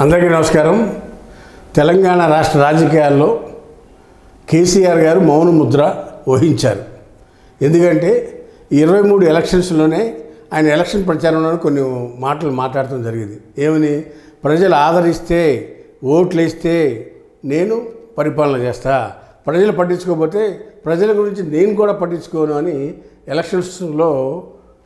అందరికీ నమస్కారం. తెలంగాణ రాష్ట్ర రాజకీయాల్లో కేసీఆర్ గారు మౌన ముద్ర వహించారు. ఎందుకంటే ఇరవై మూడు ఎలక్షన్స్లోనే ఆయన ఎలక్షన్ ప్రచారంలో కొన్ని మాటలు మాట్లాడటం జరిగింది. ఏమని? ప్రజలు ఆదరిస్తే ఓట్లు వేస్తే నేను పరిపాలన చేస్తా. ప్రజలు పట్టించుకోకపోతే ప్రజల గురించి నేను కూడా పట్టించుకోను అని ఎలక్షన్స్లో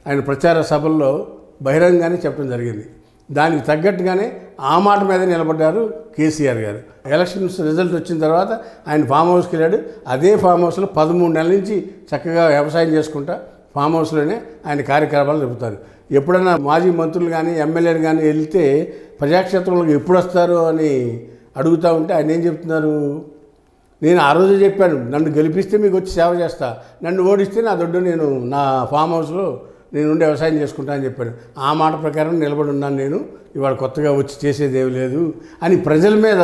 ఆయన ప్రచార సభల్లో బహిరంగానే చెప్పడం జరిగింది. దానికి తగ్గట్టుగానే ఆ మాట మీద నిలబడ్డారు కేసీఆర్ గారు. ఎలక్షన్స్ రిజల్ట్ వచ్చిన తర్వాత ఆయన ఫామ్ హౌస్కి వెళ్ళాడు. అదే ఫామ్ హౌస్లో పదమూడు నెలల నుంచి చక్కగా వ్యవసాయం చేసుకుంటా ఫామ్ హౌస్లోనే ఆయన కార్యక్రమాలు జరుపుతారు. ఎప్పుడైనా మాజీ మంత్రులు కానీ ఎమ్మెల్యేలు కానీ వెళ్తే ప్రజాక్షేత్రంలోకి ఎప్పుడు వస్తారు అని అడుగుతూ ఉంటే ఆయన ఏం చెప్తున్నారు? నేను ఆ రోజు చెప్పాను నన్ను గెలిపిస్తే మీకు వచ్చి సేవ చేస్తా. నన్ను ఓడిస్తే నా దొడ్డు నేను నా ఫామ్ హౌస్లో నేను ఉండి వ్యవసాయం చేసుకుంటా అని చెప్పాను. ఆ మాట ప్రకారం నిలబడి ఉన్నాను నేను. ఇవాళ కొత్తగా వచ్చి చేసేదేమి లేదు అని ప్రజల మీద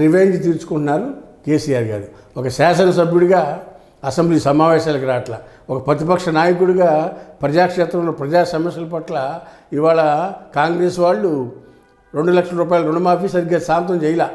రివెంజ్ తీర్చుకుంటున్నారు కేసీఆర్ గారు. ఒక శాసనసభ్యుడిగా అసెంబ్లీ సమావేశాలకు రావట్ల ఒక ప్రతిపక్ష నాయకుడిగా ప్రజాక్షేత్రంలో ప్రజా సమస్యల పట్ల ఇవాళ కాంగ్రెస్ వాళ్ళు రెండు లక్షల రూపాయల రుణమాఫీ సరిగ్గా శాంతం చేయలే.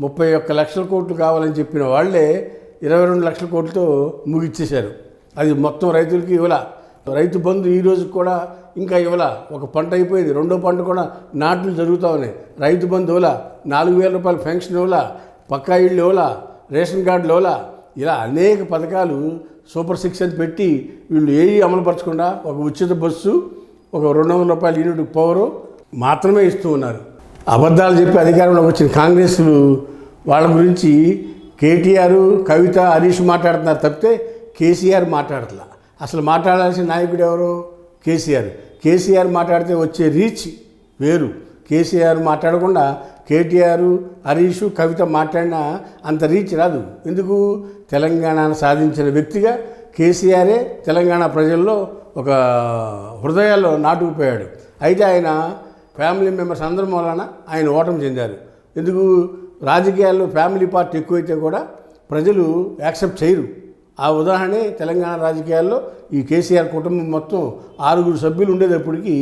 ముప్పై ఒక్క లక్షల కోట్లు కావాలని చెప్పిన వాళ్ళే ఇరవై రెండు లక్షల కోట్లతో ముగిచ్చేశారు. అది మొత్తం రైతులకి ఇవ్వాల. రైతు బంధు ఈ రోజు కూడా ఇంకా ఇవ్వాల. ఒక పంట అయిపోయింది. రెండో పంట కూడా నాట్లు జరుగుతూ ఉన్నాయి. రైతు బంధు ఇవ్వాల. నాలుగు వేల రూపాయల పెన్షన్ ఇవ్వాల. పక్కా ఇళ్ళు ఇవ్వాల. రేషన్ కార్డులు ఇవ్వాల. ఇలా అనేక పథకాలు సూపర్ సిక్స్ అని పెట్టి వీళ్ళు ఏవి అమలుపరచకుండా ఒక ఉచిత బస్సు ఒక రెండు వందల రూపాయల యూనిట్ పవరు మాత్రమే ఇస్తూ ఉన్నారు. అబద్ధాలు చెప్పి అధికారంలోకి వచ్చిన కాంగ్రెస్లు వాళ్ళ గురించి కేటీఆర్ కవిత హరీష్ మాట్లాడుతున్నారు తప్పితే కేసీఆర్ మాట్లాడట్లా. అసలు మాట్లాడాల్సిన నాయకుడు ఎవరు? కేసీఆర్. కేసీఆర్ మాట్లాడితే వచ్చే రీచ్ వేరు. కేసీఆర్ మాట్లాడకుండా కేటీఆర్ హరీష్ కవిత మాట్లాడినా అంత రీచ్ రాదు. ఎందుకు? తెలంగాణను సాధించిన వ్యక్తిగా కేసీఆరే తెలంగాణ ప్రజల్లో ఒక హృదయాల్లో నాటుకుపోయాడు. అయితే ఆయన ఫ్యామిలీ మెంబర్స్ అందరం వలన ఆయన ఓటమి చెందారు. ఎందుకు? రాజకీయాల్లో ఫ్యామిలీ పార్టీ ఎక్కువైతే కూడా ప్రజలు యాక్సెప్ట్ చేయరు. ఆ ఉదాహరణే తెలంగాణ రాజకీయాల్లో ఈ కేసీఆర్ కుటుంబం మొత్తం ఆరుగురు సభ్యులు ఉండేటప్పటికీ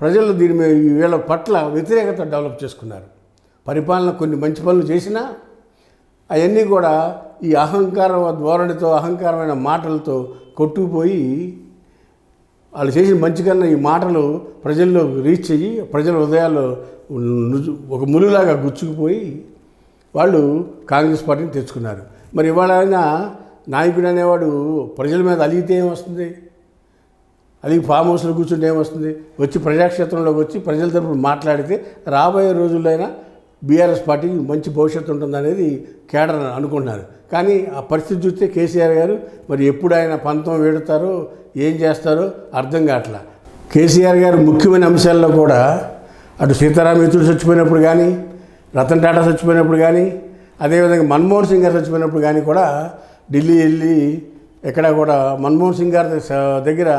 ప్రజలు దీని మీద వీళ్ళ పట్ల వ్యతిరేకత డెవలప్ చేసుకున్నారు. పరిపాలన కొన్ని మంచి పనులు చేసినా అవన్నీ కూడా ఈ అహంకార ధోరణితో అహంకారమైన మాటలతో కొట్టుకుపోయి వాళ్ళు చేసిన మంచి కన్నా ఈ మాటలు ప్రజల్లో రీచ్ అయ్యి ప్రజల హృదయాల్లో ఒక ములులాగా గుచ్చుకుపోయి వాళ్ళు కాంగ్రెస్ పార్టీని తెచ్చుకున్నారు. మరి ఇవాళ నాయకుడు అనేవాడు ప్రజల మీద అలిగితే ఏమొస్తుంది? అలిగి ఫామ్ హౌస్లో కూర్చుంటే ఏమొస్తుంది? వచ్చి ప్రజాక్షేత్రంలోకి వచ్చి ప్రజల తరపున మాట్లాడితే రాబోయే రోజుల్లో అయినా బీఆర్ఎస్ పార్టీకి మంచి భవిష్యత్తు ఉంటుందనేది కేడర్ అనుకుంటున్నారు. కానీ ఆ పరిస్థితి చూస్తే కేసీఆర్ గారు మరి ఎప్పుడు ఆయన పంతం వేడుతారో ఏం చేస్తారో అర్థం కావట్లా. కేసీఆర్ గారు ముఖ్యమైన అంశాల్లో కూడా అటు సీతారాం యేచూరి చచ్చిపోయినప్పుడు కానీ రతన్ టాటా చచ్చిపోయినప్పుడు కానీ అదేవిధంగా మన్మోహన్ సింగ్ గారు చచ్చిపోయినప్పుడు కానీ కూడా ఢిల్లీ వెళ్ళి ఎక్కడ కూడా మన్మోహన్ సింగ్ గారి దగ్గర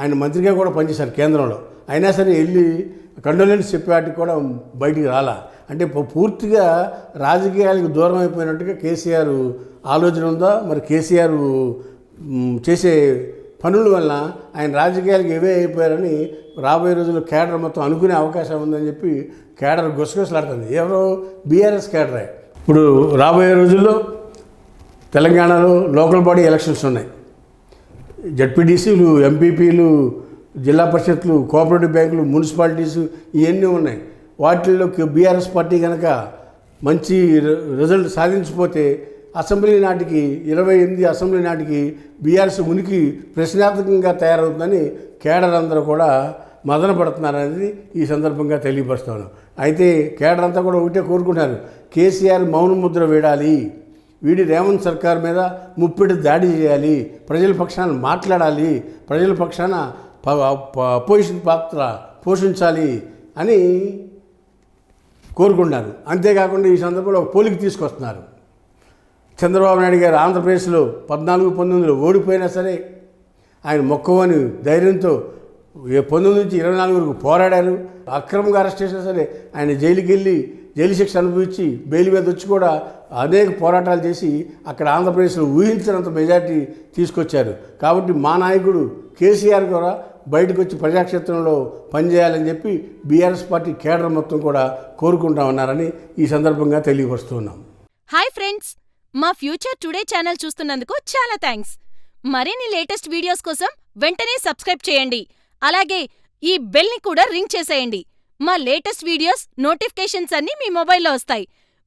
ఆయన మంత్రిగా కూడా పనిచేశారు కేంద్రంలో. అయినా సరే వెళ్ళి కండోలెన్స్ చెప్పేవాటికి కూడా బయటికి రాలా. అంటే పూర్తిగా రాజకీయాలకు దూరం అయిపోయినట్టుగా కేసీఆర్ ఆలోచన ఉందా? మరి కేసీఆర్ చేసే పనుల వల్ల ఆయన రాజకీయాలకు ఏవే అయిపోయారని రాబోయే రోజుల్లో కేడర్ మొత్తం అనుకునే అవకాశం ఉందని చెప్పి కేడర్ గుసగుసలాడుతుంది. ఎవరో బీఆర్ఎస్ కేడరే ఇప్పుడు రాబోయే రోజుల్లో తెలంగాణలో లోకల్ బాడీ ఎలక్షన్స్ ఉన్నాయి. జడ్పీటీసీలు ఎంపీపీలు జిల్లా పరిషత్లు కోఆపరేటివ్ బ్యాంకులు మున్సిపాలిటీస్ ఇవన్నీ ఉన్నాయి. వాటిల్లో బీఆర్ఎస్ పార్టీ కనుక మంచి రిజల్ట్ సాధించిపోతే అసెంబ్లీ నాటికి ఇరవై ఎనిమిది అసెంబ్లీ నాటికి బీఆర్ఎస్ ఉనికి ప్రశ్నార్థకంగా తయారవుతుందని కేడర్ అందరూ కూడా మదన పడుతున్నారనేది ఈ సందర్భంగా తెలియపరుస్తాను అయితే కేడర్ అంతా కూడా ఒకటే కోరుకుంటున్నారు. కేసీఆర్ మౌన ముద్ర వేడాలి. వీడి రేవంత్ సర్కార్ మీద ముప్పిడి దాడి చేయాలి ప్రజల పక్షాన మాట్లాడాలి ప్రజల పక్షాన ప- అపోజిషన్ పాత్ర పోషించాలి అని కోరుకుంటున్నారు అంతేకాకుండా ఈ సందర్భంలో ఒక పోలికి తీసుకొస్తున్నారు. చంద్రబాబు నాయుడు గారు ఆంధ్రప్రదేశ్లో పద్నాలుగు పంతొమ్మిదిలో ఓడిపోయినా సరే ఆయన మొక్కవని ధైర్యంతో పంతొమ్మిది నుంచి ఇరవై నాలుగు వరకు పోరాడారు. అక్రమంగా అరెస్ట్ చేసినా సరే ఆయన జైలుకి వెళ్ళి జైలు శిక్ష అనుభవించి బెయిల్ మీద వచ్చి కూడా అనేక పోరాటాలు చేసి అక్కడ ఆంధ్రప్రదేశ్లో ఊహించినంత మెజార్టీ తీసుకొచ్చారు. కాబట్టి మా నాయకుడు కేసీఆర్ కూడా బయటకు వచ్చి ప్రజాక్షేత్రంలో పనిచేయాలని చెప్పి బీఆర్ఎస్ పార్టీ కేడర్ మొత్తం కూడా కోరుకుంటా ఉన్నారని ఈ సందర్భంగా తెలియపరుస్తున్నాం. హాయ్ ఫ్రెండ్స్ మా ఫ్యూచర్ టుడే ఛానల్ చూస్తున్నందుకు చాలా థ్యాంక్స్. మరిన్ని లేటెస్ట్ వీడియోస్ కోసం వెంటనే సబ్స్క్రైబ్ చేయండి. అలాగే ఈ బెల్ని కూడా రింగ్ చేసేయండి. మా లేటెస్ట్ వీడియోస్ నోటిఫికేషన్స్ అన్నీ మీ మొబైల్లో వస్తాయి.